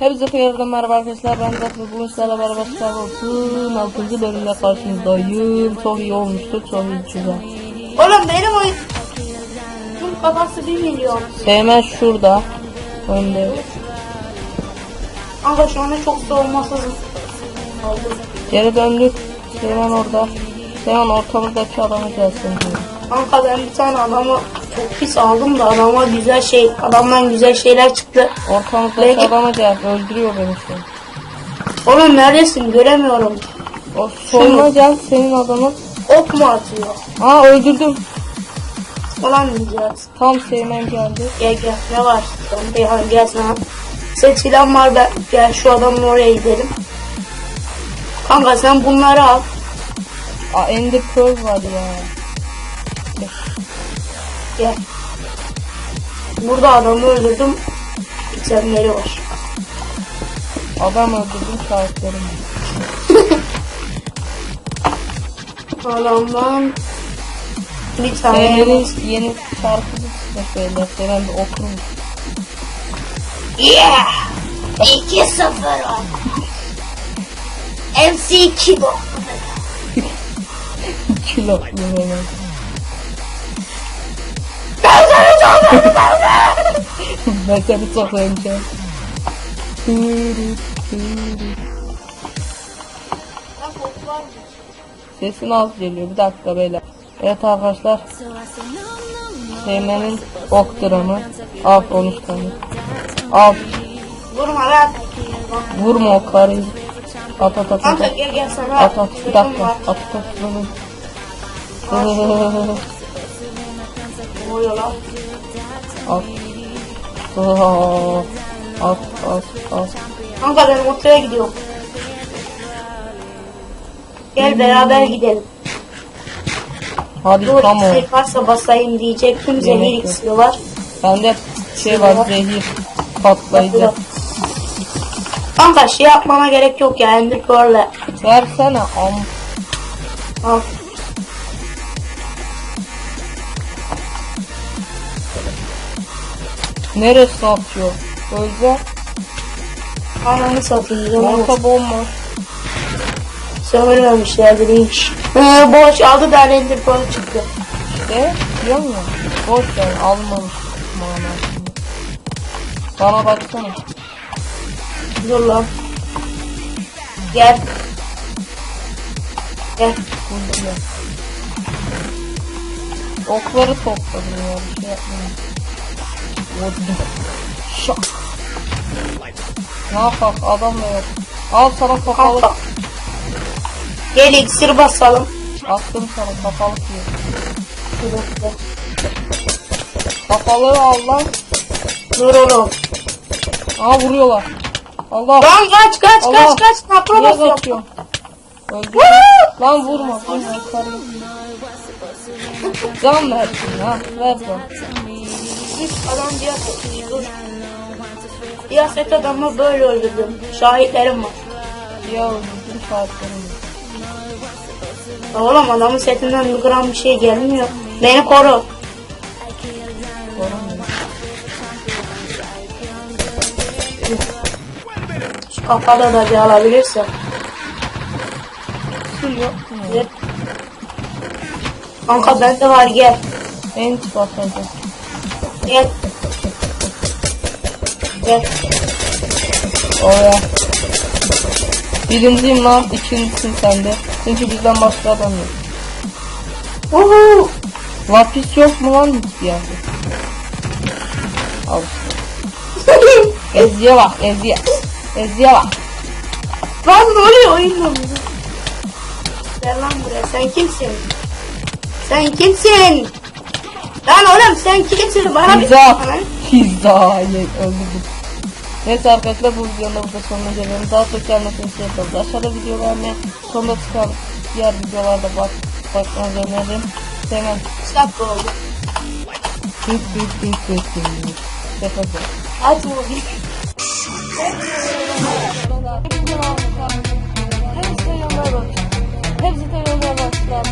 Hepsi hayırlı merhaba arkadaşlar ben Zafer bugün sizlerle beraber Star Wars'ın 6. bölümle karşınızdayım çok iyi olmuştur çok iyi güzel Oğlum benim oyun... Bunun kafası 1 milyon. Seymen şurada önde Kanka şu anda çok savunmasızım. Aldım. geri döndük Seymen orada Seymen ortamızdaki adamı gelsin Kanka ben bir tane adamı çok pis aldım da adama güzel şey, adamdan güzel şeyler çıktı. Ortamızdaki Peki. adamı gel öldürüyor beni şu an. Oğlum neredesin göremiyorum. O soluna gel senin adamın Ok mu atıyor? Aa öldürdüm Falan diyeceğiz. tam Seymen geldi Gel gel ne var? Beyhan gel sana. Set filan var ben. Gel şu adamın oraya gidelim. Kanka sen bunları al. Aa Ender Pearl var ya Gel. Burada adamı öldürdüm. İtemleri var. Adam öldürdüm şahitlerim Adamdan bir tane Seymen'in yeni şarkısı çıkmış böyle Seymen de okurum Yeah! 2-0 MC Kibo. kilo yemeğine. Ben seni çok seveceğim. Sesin az geliyor. Bir dakika beyler. Evet arkadaşlar. Seymen'in ok dramı. Al 13 tane. Al. Vurma lan. Vurma o karıyı. At at at at. At at. at. Bir dakika. var. At at. Ne oluyor lan? At. At at at. Kanka ben ortaya gidiyorum. Gel beraber gidelim. Hadi Dur tamam. şey varsa basayım diyecektim. Zehir iksiri var. Bende şey var zehir patlayıcı. Kanka şey yapmama gerek yok ya. Ender Pearl'le. Versene am. Al. Neresi atıyor? Öyle. Ananı satayım. Canım Orta bomboş. Söylememişlerdir hiç. Ee, boş aldı da Ender Pearl çıktı. İşte biliyor musun? Boş ver almamış manasını. Bana baksana. Dur lan. Gel. Gel. Buldular. Okları topladım ya bir şey yapmadım. Vurdum. Şak. Ne yapak adam da. Al sana kafalık. Gel iksir basalım. Attım sana kafalık dur. Kafalığı al lan. Dur oğlum. Aa vuruyorlar. Allah. Lan kaç kaç Allah. kaç kaç. Kapra basıyor. kaçıyor? Öldü. Lan vurma. Vurma yukarıya. Can ver şimdi ha. Ver can. Biz adam diye dur. Siyaset adamı böyle öldürdüm. Şahitlerim var. Ya öldürdüm saatlerimi. Ya Oğlum adamın setinden bir gram bir şey gelmiyor. Beni koru. Şu kafada da bir alabilirsen. Su yok? Gel. Kanka bende var gel. Ent basacak. Gel. Gel. Oraya. Birinciyim lan. ikincisin sen de. Çünkü bizden başka adam yok. Uhu. Lapis yok mu lan hiçbir yerde? Al. Eziye bak Eziye. Eziye bak. Lan ne oluyor oyun mu? Gel lan buraya sen kimsin? Sen kimsin? Lan oğlum sen kimsin? Bana bir Pizza. Lan. Pizza. Ye, öldürdüm. Neyse arkadaşlar bu videonun da burada sonuna gelelim. Daha çok gelmesini şey yapalım. Aşağıda video vermeye sonunda çıkan diğer videolarda bak bakmanızı öneririm. Hemen dakika oldu? büyük büyük büyük büyük büyük. Yapacağız. Hadi oğlum. Hepsi de yollar bakın. Hepsi de yollar bakın.